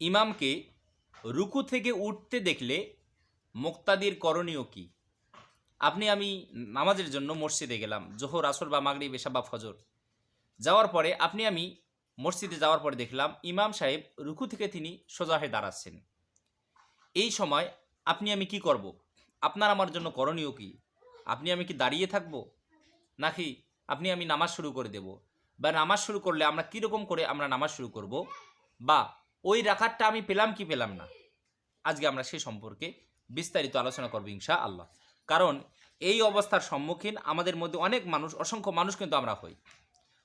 ইমামকে রুকু থেকে উঠতে দেখলে মুক্তাদির করণীয় কি? আপনি আমি নামাজের জন্য মসজিদে গেলাম, জোহর, আসর বা মাগরিব এসা বা ফজর। যাওয়ার পরে আপনি আমি মসজিদে যাওয়ার পরে দেখলাম ইমাম সাহেব রুকু থেকে তিনি সোজা হয়ে দাঁড়াচ্ছেন। এই সময় আপনি আমি কি করব? আপনার আমার জন্য করণীয় কি? আপনি আমি কি দাঁড়িয়ে থাকব? নাকি আপনি আমি নামাজ শুরু করে দেব? বা নামাজ শুরু করলে আমরা কীরকম করে আমরা নামাজ শুরু করব? বা ওই রাখারটা আমি পেলাম কি পেলাম না? আজকে আমরা সে সম্পর্কে বিস্তারিত আলোচনা করব ইনশা আল্লাহ কারণ এই অবস্থার সম্মুখীন আমাদের মধ্যে অনেক মানুষ, অসংখ্য মানুষ কিন্তু আমরা হই।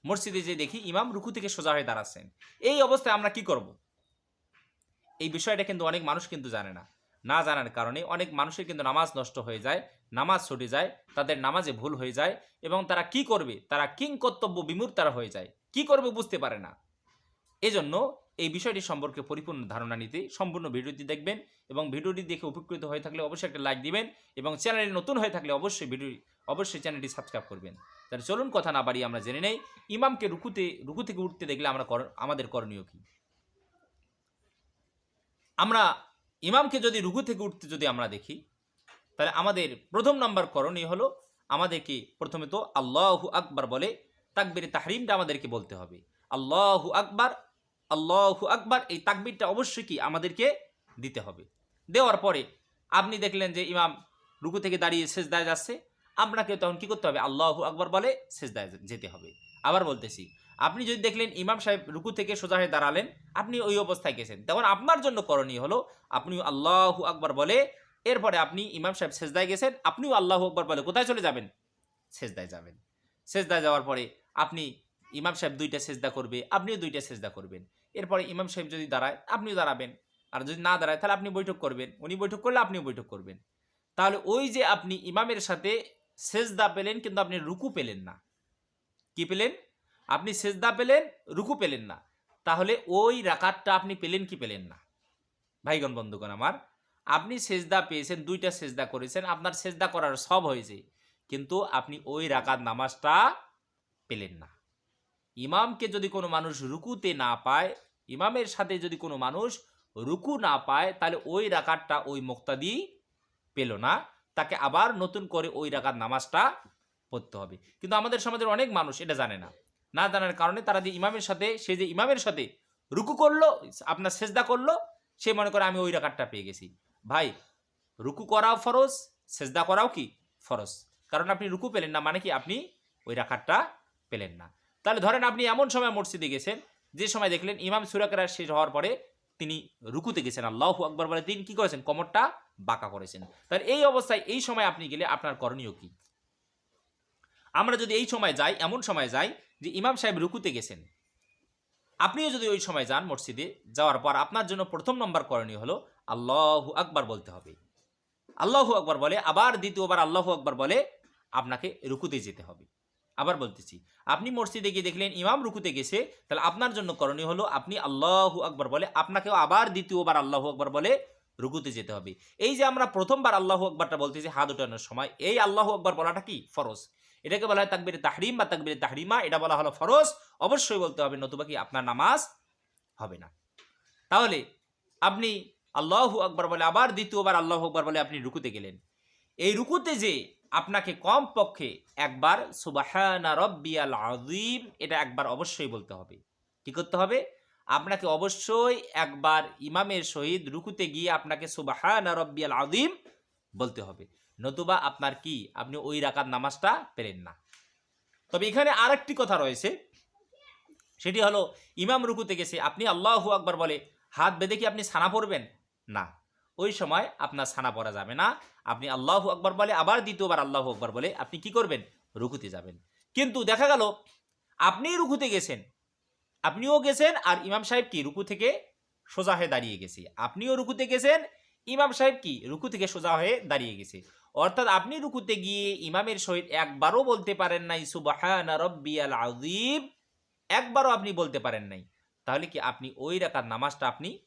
মসজিদে যে দেখি ইমাম রুকু থেকে সোজা হয়ে দাঁড়াচ্ছেন। এই অবস্থায় আমরা কি করব? এই বিষয়টা কিন্তু অনেক মানুষ কিন্তু জানে না। না জানার কারণে অনেক মানুষের কিন্তু নামাজ নষ্ট হয়ে যায়, নামাজ ছুটে যায়, তাদের নামাজে ভুল হয়ে যায় এবং তারা কি করবে? তারা কিং কর্তব্য বিমূর তারা হয়ে যায়। কি করবে বুঝতে পারে না। এজন্য এই বিষয়টি সম্পর্কে পরিপূর্ণ ধারণা নিতে সম্পূর্ণ ভিডিওটি দেখবেন এবং ভিডিওটি দেখে উপকৃত হয়ে থাকলে অবশ্যই একটা লাইক দিবেন এবং চ্যানেলে নতুন হয়ে থাকলে অবশ্যই ভিডিও, অবশ্যই চ্যানেলটি সাবস্ক্রাইব করবেন। তাহলে চলুন কথা না বাড়িয়ে আমরা জেনে নেই, ইমামকে রুকুতে, রুকু থেকে উঠতে দেখলে আমরা আমাদের করণীয় কি? আমরা ইমামকে যদি রুকু থেকে উঠতে যদি আমরা দেখি, তাহলে আমাদের প্রথম নাম্বার করণীয় হলো আমাদেরকে প্রথমে তো আল্লাহু আকবার বলে, তাকবির তাহরিমটা আমাদেরকে বলতে হবে। আল্লাহু আকবার আল্লাহু আকবার, এই তাকবিরটা অবশ্যই কি আমাদেরকে দিতে হবে। দেওয়ার পরে আপনি দেখলেন যে ইমাম রুকু থেকে দাঁড়িয়ে সেজদায় যাচ্ছে, আপনাকে তখন কি করতে হবে? আল্লাহু আকবার বলে সেজদায় যেতে হবে। আবার বলতেছি, আপনি যদি দেখলেন ইমাম সাহেব রুকু থেকে সোজা হয়ে দাঁড়ালেন, আপনি ওই অবস্থায় গেছেন। তখন আপনার জন্য করণীয় হলো আপনি আল্লাহু আকবার বলে, এরপরে আপনি ইমাম সাহেব সেজদায় গেছেন, আপনিও আল্লাহু আকবার বলে কোথায় চলে যাবেন? সেজদায় যাবেন। সেজদায় যাওয়ার পরে আপনি ইমাম সাহেব দুইটা সেজদা করবে, আপনিও দুইটা সেজদা করবেন। এরপরে ইমাম সাহেব যদি দাঁড়ায়, আপনিও দাঁড়াবেন। আর যদি না দাঁড়ায়, তাহলে আপনি বৈঠক করবেন। উনি বৈঠক করলে আপনিও বৈঠক করবেন। তাহলে ওই যে আপনি ইমামের সাথে সেজদা পেলেন, কিন্তু আপনি রুকু পেলেন না। কি পেলেন? আপনি সেজদা পেলেন, রুকু পেলেন না। তাহলে ওই রাকাতটা আপনি পেলেন কি পেলেন না? ভাইগণ, বন্ধুগণ আমার, আপনি সেজদা পেয়েছেন, দুইটা সেজদা করেছেন, আপনার সেজদা করার সব হয়েছে, কিন্তু আপনি ওই রাকাত নামাজটা পেলেন না। ইমামকে যদি কোনো মানুষ রুকুতে না পায়, ইমামের সাথে যদি কোনো মানুষ রুকু না পায়, তাহলে ওই রাকাতটা ওই মোক্তাদি পেল না। তাকে আবার নতুন করে ওই রাকাত নামাজটা পড়তে হবে। কিন্তু আমাদের সমাজের অনেক মানুষ এটা জানে না। না জানার কারণে তারা যে ইমামের সাথে, সে যে ইমামের সাথে রুকু করল, আপনার সেজদা করল, সে মনে করে আমি ওই রাকাতটা পেয়ে গেছি। ভাই, রুকু করাও ফরজ, সেজদা করাও কি ফরজ? কারণ আপনি রুকু পেলেন না মানে কি আপনি ওই রাখাতটা পেলেন না। তাহলে ধরেন আপনি এমন সময় মসজিদে গেছেন, যে সময় দেখলেন ইমাম সুরাকেরা শেষ হওয়ার পরে তিনি রুকুতে গেছেন। আল্লাহ আকবর বলে তিনি কি করেছেন? কমরটা বাঁকা করেছেন। তাহলে এই অবস্থায় এই সময় আপনি গেলে আপনার করণীয় কি? আমরা যদি এই সময় যাই, এমন সময় যাই যে ইমাম সাহেব রুকুতে গেছেন, আপনিও যদি ওই সময় যান মসজিদে, যাওয়ার পর আপনার জন্য প্রথম নম্বর করণীয় হলো আল্লাহু আকবার বলতে হবে। আল্লাহু আকবার বলে, আবার দ্বিতীয়বার আল্লাহু আকবার বলে আপনাকে রুকুতে যেতে হবে। আবার বলতেছি, আপনি মসজিদে গিয়ে দেখলেন ইমাম রুকুতে গেছে, তাহলে আপনার জন্য করণীয় হলো আপনি আল্লাহু আকবর বলে, আপনাকেও আবার দ্বিতীয়বার আল্লাহু আকবার বলে রুকুতে যেতে হবে। এই যে আমরা প্রথমবার আল্লাহু আকবারটা বলতেছি, হাত উঠানোর সময়, এই আল্লাহু আকবার বলাটা কি? ফরজ। এটাকে বলা হয় তাকবির তাহরিম বা তাকবির তাহরিমা, এটা বলা হলো ফরজ, অবশ্যই বলতে হবে, নতুবা কি আপনার নামাজ হবে না। তাহলে আপনি আল্লাহু আকবর বলে, আবার দ্বিতীয়বার আল্লাহ আকবার বলে আপনি রুকুতে গেলেন। এই রুকুতে যে আপনাকে কম পক্ষে একবার সুবাহানা রব্বিয়াল আজিম এটা একবার অবশ্যই বলতে হবে। কি করতে হবে? আপনাকে অবশ্যই একবার ইমামের সহিত রুকুতে গিয়ে আপনাকে সুবাহানা রব্বিয়াল আজিম বলতে হবে। নতুবা আপনার কি? আপনি ওই রাকাত নামাজটা পেলেন না। তবে এখানে আরেকটি কথা রয়েছে। সেটি হলো, ইমাম রুকুতে গেছে, আপনি আল্লাহু আকবার বলে, হাত বেঁধে কি আপনি ছানা পড়বেন? না। ওই সময় আপনার ছানা পড়া যাবে না। আপনি আল্লাহ আকবার বলে, আবার দ্বিতীয়বার আল্লাহ আকবার বলে আপনি কি করবেন? রুকুতে যাবেন। কিন্তু দেখা গেল, আপনি রুকুতে গেছেন। আপনিও গেছেন আর ইমাম সাহেব কি রুকু থেকে সোজা হয়ে দাঁড়িয়ে গেছে? আপনিও রুকুতে গেছেন, ইমাম সাহেব কি রুকু থেকে সোজা হয়ে দাঁড়িয়ে গেছে? অর্থাৎ আপনি রুকুতে গিয়ে ইমামের সহিত একবারও বলতে পারেন নাই আজিম একবারও আপনি বলতে পারেন নাই। তাহলে কি আপনি ওই রাখার নামাজটা আপনি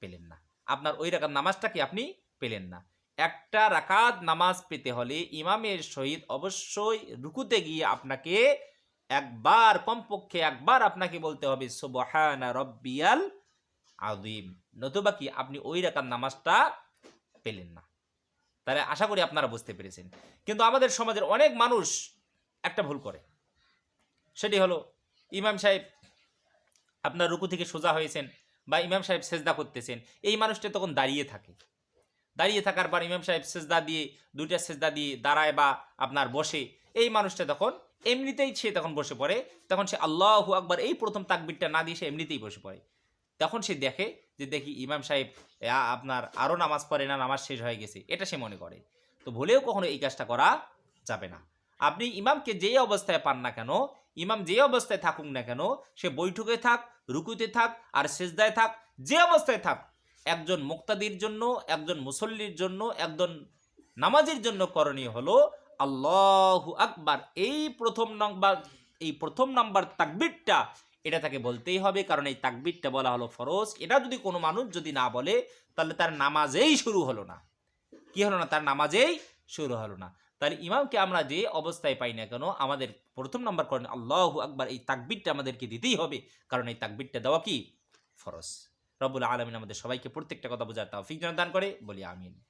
পেলেন না? আপনার ওই রাকাত নামাজটা কি আপনি পেলেন না। একটা রাকাত নামাজ পেতে হলে ইমামের সহিত অবশ্যই রুকুতে গিয়ে আপনাকে একবার কমপক্ষে একবার আপনাকে বলতে হবে, সুবহানা রব্বিয়াল আযীম। নতুবা কি আপনি ওই রাকাত নামাজটা পেলেন না। তাহলে আশা করি আপনারা বুঝতে পেরেছেন। কিন্তু আমাদের সমাজের অনেক মানুষ একটা ভুল করে। সেটি হলো, ইমাম সাহেব আপনার রুকু থেকে সোজা হয়েছেন। বা ইমাম সাহেব সেজদা করতেছেন, এই মানুষটা তখন দাঁড়িয়ে থাকে। দাঁড়িয়ে থাকার পর ইমাম সাহেব সেজদা দিয়ে, দুইটা সেজদা দিয়ে দাঁড়ায় বা আপনার বসে, এই মানুষটা তখন এমনিতেই সে তখন বসে পড়ে, তখন সে আল্লাহু আকবার এই প্রথম তাকবিরটা না দিয়ে সে এমনিতেই বসে পড়ে। তখন সে দেখে যে দেখি ইমাম সাহেব আপনার আরও নামাজ পড়ে না, নামাজ শেষ হয়ে গেছে, এটা সে মনে করে। তো ভুলেও কখনো এই কাজটা করা যাবে না। আপনি ইমামকে যেই অবস্থায় পান না কেন ইমাম যে অবস্থায় থাকুক না কেন, সে বৈঠকে থাক, রুকুতে থাক আর সেজদায় থাক, যে অবস্থায় থাক, একজন মুক্তাদির জন্য, একজন মুসল্লির জন্য, একজন নামাজের জন্য করণীয় হলো আল্লাহু আকবার। এই প্রথম নাম্বার, এই প্রথম নাম্বার তাকবিরটা, এটা তাকে বলতেই হবে। কারণ এই তাকবিরটা বলা হলো ফরজ। এটা যদি কোনো মানুষ যদি না বলে, তাহলে তার নামাজেই শুরু হলো না। কি হলো না? তার নামাজেই শুরু হলো না। তাহলে ইমামকে আমরা যে অবস্থায় পাই না কেন, আমাদের প্রথম নম্বর করেন, আল্লাহ আকবার এই তাকবিরটা আমাদেরকে দিতেই হবে। কারণ এই তাকবিরটা দেওয়া কি? ফরজ। রবুল আলমিন আমাদের সবাইকে প্রত্যেকটা কথা বোঝার তাও ফিক দান করে। বলি আমিন।